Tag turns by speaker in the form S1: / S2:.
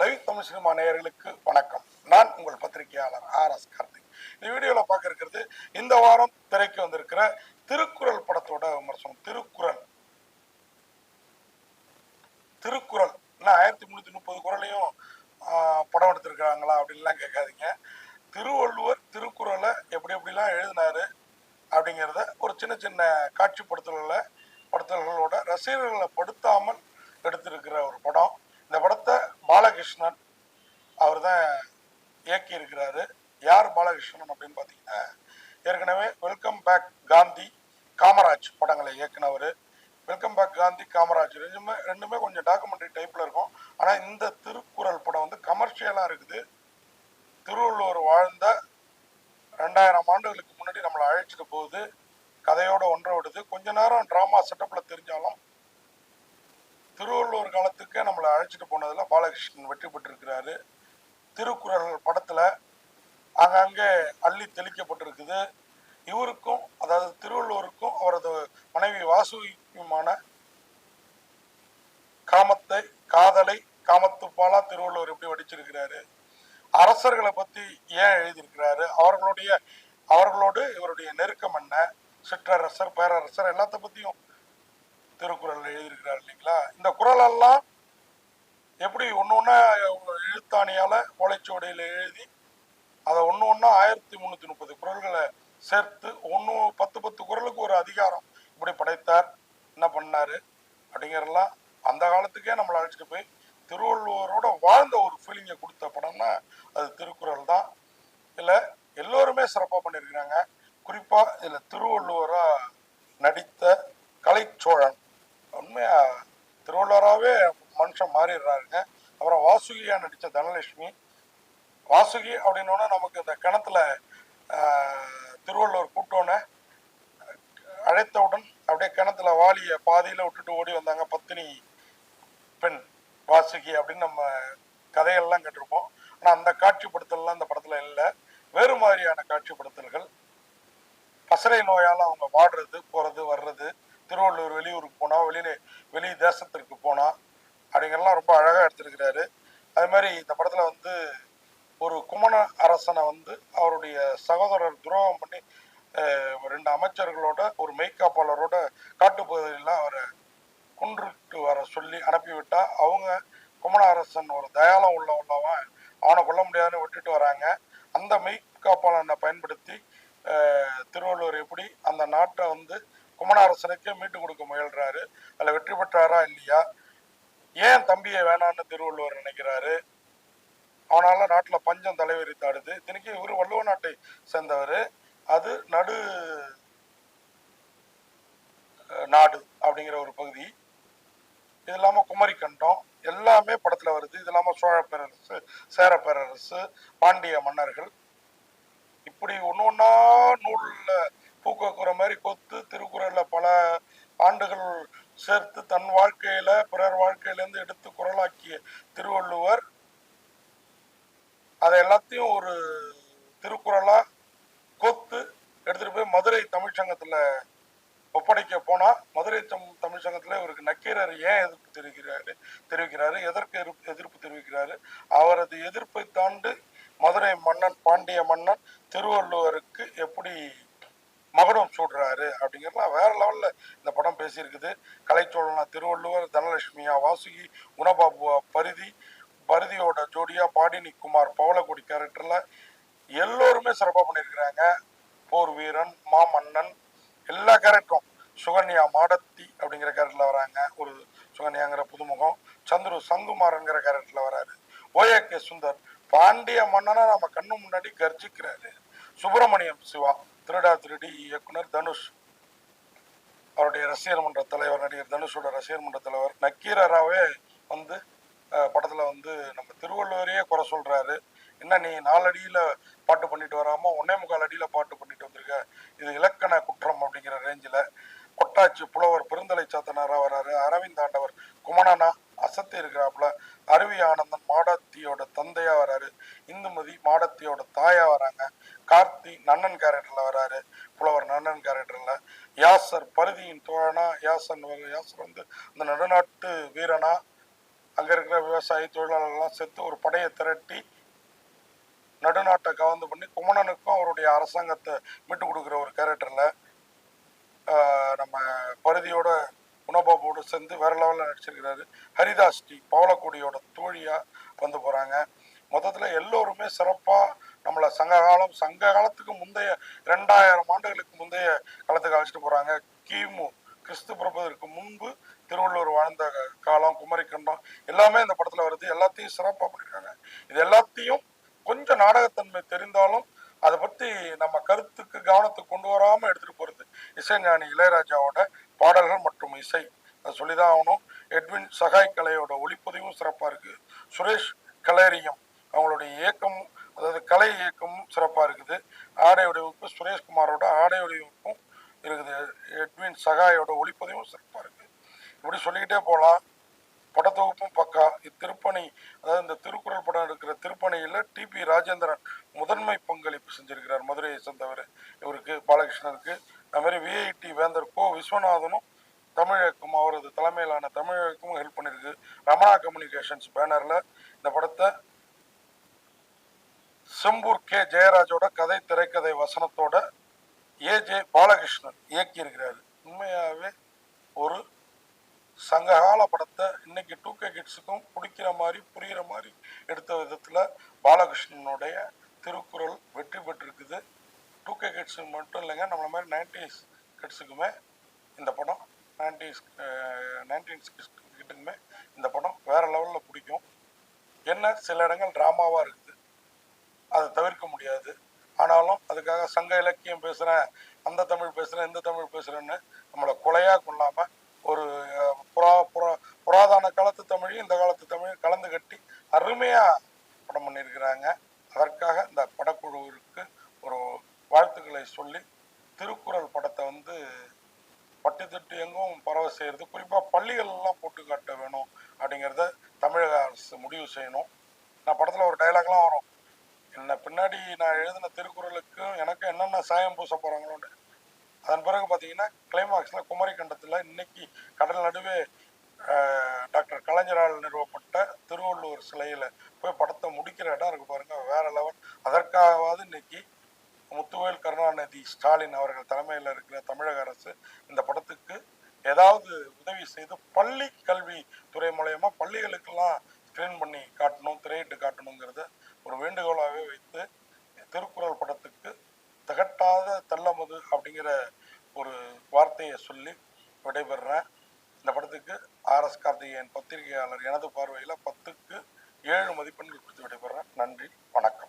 S1: Live Tamil cinema நேயர்களுக்கு வணக்கம். நான் உங்கள் பத்திரிகையாளர் ஆர் எஸ் கார்த்திக். இந்த வீடியோவில் பார்க்க இருக்கிறது இந்த வாரம் திரைக்கு வந்திருக்கிற திருக்குறள் படத்தோட விமர்சனம். திருக்குறள். திருக்குறள். என்ன ஆயிரத்தி முந்நூற்றி முப்பது குறளையும் படம் எடுத்திருக்கிறாங்களா அப்படின்லாம் கேட்காதீங்க. திருவள்ளுவர் திருக்குறளை எப்படி எப்படிலாம் எழுதினாரு அப்படிங்கிறத ஒரு சின்ன சின்ன காட்சிப்படுத்தல்களை படுத்தல்களோட ரசிகர்களை படுத்தாமல் எடுத்திருக்கிற ஒரு படம். இந்த படத்தை பாலகிருஷ்ணன் அவர் தான் இயக்கி இருக்கிறாரு யார் பாலகிருஷ்ணன் அப்படின்னு பார்த்தீங்கன்னா ஏற்கனவே வெல்கம் பேக் காந்தி காமராஜ் படங்களை இயக்குனவர். வெல்கம் பேக் காந்தி காமராஜ் ரெண்டுமே ரெண்டுமே கொஞ்சம் டாக்குமெண்ட்ரி டைப்பில் இருக்கும். ஆனால் இந்த திருக்குறள் படம் வந்து கமர்ஷியலாக இருக்குது. திருவள்ளுவர் வாழ்ந்த ரெண்டாயிரம் ஆண்டுகளுக்கு முன்னாடி நம்மளை அழைச்சிட்டு போகுது. கதையோட ஒன்றை விடுது. கொஞ்ச நேரம் ட்ராமா செட்டப்பில் தெரிஞ்சாலும் திருவள்ளுவர் காலத்துக்கே நம்மளை அழைச்சிட்டு போனதில் பாலகிருஷ்ணன் வெற்றி பெற்றிருக்கிறாரு. திருக்குறள் படத்தில் ஆங்காங்கே அள்ளி தெளிக்கப்பட்டிருக்குது. இவருக்கும் அதாவது திருவள்ளுவருக்கும் அவரது மனைவி வாசுகிக்குமான காமத்தை காதலை காமத்துப்பாலா திருவள்ளுவர் எப்படி வடிச்சிருக்கிறாரு? அரசர்களை பற்றி ஏன் எழுதியிருக்கிறாரு? அவர்களுடைய அவர்களோடு இவருடைய நெருக்கம் என்ன? சிற்றரசர் பேரரசர் எல்லாத்த பற்றியும் திருக்குறள் எழுதியிருக்கிறார் இல்லைங்களா? இந்த குறளெல்லாம் எப்படி ஒன்று ஒன்றா எழுத்தாணியால் ஓலைச்சுவடையில் எழுதி அதை ஒன்று ஒன்றா ஆயிரத்தி முந்நூற்றி முப்பது குறள்களை சேர்த்து ஒன்று பத்து பத்து குறளுக்கு ஒரு அதிகாரம். இப்படி படைத்தார். என்ன பண்ணார்? அப்படிங்கிறலாம் அந்த காலத்துக்கே நம்மளை அழைச்சிட்டு போய் திருவள்ளுவரோட வாழ்ந்த ஒரு ஃபீலிங்கை கொடுத்த படம்னா அது திருக்குறள் தான். இல்லை எல்லோருமே சிறப்பாக பண்ணியிருக்கிறாங்க. குறிப்பாக இதில் திருவள்ளுவராக நடித்த கலைச்சோழன். உண்மையா? திருவள்ளுவராகவே மனுஷன் மாறிடுறாருங்க. அப்புறம் வாசுகியா நடித்த தனலட்சுமி. வாசுகி அப்படின்னோன்னா நமக்கு இந்த கிணத்துல திருவள்ளுவர் கூட்டோன்னே அழைத்தவுடன் அப்படியே கிணத்துல வாலியை பாதியில விட்டுட்டு ஓடி வந்தாங்க பத்தினி பெண் வாசுகி அப்படின்னு நம்ம கதையெல்லாம் கேட்டிருப்போம். ஆனால் அந்த காட்சிப்படுத்தல்லாம் அந்த படத்துல இல்லை. வேறு மாதிரியான காட்சிப்படுத்தல்கள். பசறை நோயால் அவங்க வாடுறது போறது வர்றது திருவள்ளூர் வெளியூருக்கு போனா வெளியில வெளி தேசத்திற்கு போனா அப்படிங்கிறலாம் ரொம்ப அழகா எடுத்திருக்கிறாரு. அது மாதிரி இந்த படத்துல வந்து ஒரு குமண அரசனை வந்து அவருடைய சகோதரர் துரோகம் பண்ணி ரெண்டு அமைச்சர்களோட ஒரு மெய்காப்பாளரோட காட்டுப்பகுதியில் அவரை குன்றுட்டு வர சொல்லி அனுப்பிவிட்டா அவங்க குமண அரசன் ஒரு தயாளம் உள்ள உள்ளவன் அவனை கொல்ல முடியாதுன்னு விட்டுட்டு வராங்க. அந்த மெய்காப்பாளனை பயன்படுத்தி திருவள்ளுவர் எப்படி அந்த நாட்டை வந்து குமண மீட்டு கொடுக்க முயல்றாரு. அதில் வெற்றி பெற்றாரா இல்லையா? ஏன் தம்பியை வேணான்னு திருவள்ளுவர் நினைக்கிறாரு? அவனால நாட்டுல பஞ்சம் தலைவிரித்தாடுது. இத்தனைக்கு இவர் வள்ளுவ நாட்டை சேர்ந்தவர். அது நடு நாடு அப்படிங்கிற ஒரு பகுதி. இது இல்லாம குமரி கண்டம் எல்லாமே படத்துல வருது. இது இல்லாம சோழ பேரரசு சேர பேரரசு பாண்டிய மன்னர்கள். இப்படி ஒன்று ஒன்றா நூல்ல பூக்கக்குற மாதிரி கொத்து திருக்குறள்ல பல ஆண்டுகள் சேர்த்து தன் வாழ்க்கையில பிறர் வாழ்க்கையிலேருந்து எடுத்து குரலாக்கிய திருவள்ளுவர். அதை எல்லாத்தையும் ஒரு திருக்குறளா கொத்து எடுத்துட்டு போய் மதுரை தமிழ்ச்சங்கத்துல ஒப்படைக்க போனா மதுரை தம் தமிழ்ச்சங்கத்தில் இவருக்கு நக்கீரர் ஏன் எதிர்ப்பு தெரிவிக்கிறாரு தெரிவிக்கிறாரு எதற்கு எதிர்ப்பு எதிர்ப்பு தெரிவிக்கிறாரு? அவரது எதிர்ப்பை தாண்டி மதுரை மன்னன் பாண்டிய மன்னன் திருவள்ளுவருக்கு எப்படி மகுடம் சூடுறாரு அப்படிங்கிறதுலாம் வேற லெவல்ல இந்த படம் பேசியிருக்குது. கலைச்சோழனா திருவள்ளுவர் தனலட்சுமியா வாசுகி குணபாபுவா பரிதி பரிதியோட ஜோடியா பாடினி குமார் பவளக்குடி கேரக்டர்ல எல்லோருமே சிறப்பாக பண்ணியிருக்கிறாங்க. போர் வீரன் மாமன்னன் எல்லா கேரக்டரும் சுகன்யா மாடத்தி அப்படிங்கிற கேரக்டர்ல வராங்க. ஒரு சுகன்யாங்கிற புதுமுகம். சந்துரு சங்குமாரங்கிற கேரக்டர்ல வராரு. ஓஏகே சுந்தர் பாண்டிய மன்னனா நம்ம கண்ணு முன்னாடி கர்ஜிக்கிறாரு. சுப்பிரமணியம் சிவா திருடா திருடி இயக்குனர் தனுஷ். அவருடைய ரசிகர் மன்ற தலைவர் நடிகர் தனுஷோட ரசிகர் மன்ற தலைவர் நக்கீரராவே வந்து படத்தில் படத்துல வந்து நம்ம திருவள்ளுவரையே குறை சொல்றாரு. என்ன நீ நாலடியில பாட்டு பண்ணிட்டு வராம ஒன்னே முக்கால் அடியில பாட்டு பண்ணிட்டு வந்திருக்க? இது இலக்கண குற்றம் அப்படிங்கிற ரேஞ்சில் கொட்டாச்சி புலவர் பெருந்தலை சாத்தனாரா வராரு. அரவிந்த் ஆண்டவர் குமணனா? அசத்தி இருக்கிறாப்புல. அருவி ஆனந்தன் மாடத்தியோட தந்தையா வராரு. இந்துமதி மாடத்தியோட தாயா வராங்க. கார்த்தி நன்னன் கேரக்டர்ல வராரு. புலவர் நன்னன் கேரக்டர்ல யாசர் பருதியின் தோழனா யாசன் யாசர் வந்து அந்த நடுநாட்டு வீரனா. அங்க இருக்கிற விவசாயி தொழிலாளர்கள்லாம் சேர்த்து ஒரு படையை திரட்டி நடுநாட்டை கவர்ந்து பண்ணி குமணனுக்கும் அவருடைய அரசாங்கத்தை மீட்டு கொடுக்குற ஒரு கேரக்டர்ல நம்ம பருதியோட குணபாபுவோட சேர்ந்து வேற லெவலில் நடிச்சிருக்கிறாரு. ஹரிதாஸ் டி பவளக்குடியோட தோழியா வந்து போறாங்க. மொத்தத்தில் எல்லோருமே சிறப்பாக நம்மளை சங்க காலம் சங்க காலத்துக்கு முந்தைய ரெண்டாயிரம் ஆண்டுகளுக்கு முந்தைய காலத்துக்கு அழைச்சிட்டு போறாங்க. கிமு கிறிஸ்து பிறப்பதற்கு முன்பு திருவள்ளுவர் வாழ்ந்த காலம் குமரிக்கண்டம் எல்லாமே இந்த படத்துல வருது. எல்லாத்தையும் சிறப்பாக பண்ணியிருக்காங்க இது எல்லாத்தையும் கொஞ்சம் நாடகத்தன்மை தெரிந்தாலும் அதை பத்தி நம்ம கருத்துக்கு கவனத்துக்கு கொண்டு வராம எடுத்துட்டு போறது இசைஞானி இளையராஜாவோட பாடல்கள் மற்றும் இசை அதை சொல்லிதான் ஆகணும் எட்வின் சகாய் கலையோட ஒளிப்பதிவும் சிறப்பாக இருக்குது சுரேஷ் கலேரியம் அவங்களுடைய இயக்கம் அதாவது கலை இயக்கமும் சிறப்பாக இருக்குது. ஆடை வடிவமைப்பு சுரேஷ்குமாரோட ஆடை வடிவமைப்பும் இருக்குது. எட்வின் சகாயோட ஒளிப்பதிவும் சிறப்பாக இருக்குது இப்படி சொல்லிக்கிட்டே போகலாம். படத்தொகுப்பும் பக்கா. இத்திருப்பணி அதாவது இந்த திருக்குறள் படம் எடுக்கிற திருப்பணியில் டிபி ராஜேந்திரன் முதன்மை பங்களிப்பு செஞ்சிருக்கிறார் மதுரையை சேர்ந்தவர். இவருக்கு பாலகிருஷ்ணனுக்கு அது மாதிரி விஐடி வேந்தர் கோ விஸ்வநாதனும் தமிழகம் அவரது தலைமையிலான தமிழகமும் ஹெல்ப் பண்ணியிருக்கு ரமணா கம்யூனிகேஷன்ஸ் பேனரில் இந்த படத்தை செம்பூர் கே. ஜெயராஜோட கதை திரைக்கதை வசனத்தோட ஏஜே பாலகிருஷ்ணன் இயக்கியிருக்கிறாரு. உண்மையாகவே ஒரு சங்ககால படத்தை இன்னைக்கு டூ கே கிட்ஸுக்கும் பிடிக்கிற மாதிரி புரிகிற மாதிரி எடுத்த விதத்தில் பாலகிருஷ்ணனுடைய திருக்குறள் வெற்றி பெற்றிருக்குது. டூ கே கிட்ஸுக்கு மட்டும் இல்லைங்க நம்மள மாதிரி நைன்டிஸ் கிட்ஸுக்குமே இந்த படம் நைன்டிஸ் நைன்டீன்ஸ் கிட்டுக்குமே இந்த படம் வேறு லெவலில் பிடிக்கும். என்ன? சில இடங்கள் ட்ராமாவாக இருக்குது அதை தவிர்க்க முடியாது. ஆனாலும் அதுக்காக சங்க இலக்கியம் பேசுகிறேன் அந்த தமிழ் பேசுகிறேன் இந்த தமிழ் பேசுகிறேன்னு நம்மளை கொலையாக கொள்ளாமல் ஒரு புறா புரா புராதான புராதன காலத்து தமிழையும் இந்த காலத்து தமிழையும் கலந்து கட்டி அருமையாக படம் பண்ணியிருக்கிறாங்க. அதற்காக இந்த படக்குழுவிற்கு ஒரு வாழ்த்துக்களை சொல்லி திருக்குறள் படத்தை வந்து பட்டி எங்கும் பரவ செய்யறது. குறிப்பாக பள்ளிகள்லாம் போட்டு காட்ட வேணும் அப்படிங்கிறத தமிழக அரசு முடிவு செய்யணும். நான் படத்தில் ஒரு டைலாக்லாம் வரும். என்ன பின்னாடி நான் எழுதின திருக்குறளுக்கும் எனக்கு என்னென்ன சாயம் பூச போகிறாங்களோன்னு அதன் பிறகு பார்த்தீங்கன்னா கிளைமாக்ஸில் குமரி கண்டத்தில் இன்னைக்கு கடல் நடுவே டாக்டர் கலைஞரால் நிறுவப்பட்ட திருவள்ளுவர் சிலையில் போய் படத்தை முடிக்கிற இடம் இருக்கு பாருங்க. வேற லெவல். அதற்காகவாவது இன்னைக்கு முத்துவேல் கருணாநிதி ஸ்டாலின் அவர்கள் தலைமையில் இருக்கிற தமிழக அரசு இந்த படத்துக்கு ஏதாவது உதவி செய்து பள்ளி கல்வி துறை மூலயமா பள்ளிகளுக்கெல்லாம் ஸ்கிரீன் பண்ணி காட்டணும் திரையிட்டு காட்டணுங்கிறத ஒரு வேண்டுகோளாகவே வைத்து திருக்குறள் படத்துக்கு திகட்டாத தெல்லமுது அப்படிங்கிற ஒரு வார்த்தையை சொல்லி விடைபெறுறேன் இந்த படத்துக்கு ஆர்எஸ் கார்த்திகேயன் பத்திரிகையாளர் எனது பார்வையில் பத்துக்கு ஏழு மதிப்பெண்கள் கொடுத்திருக்காரு.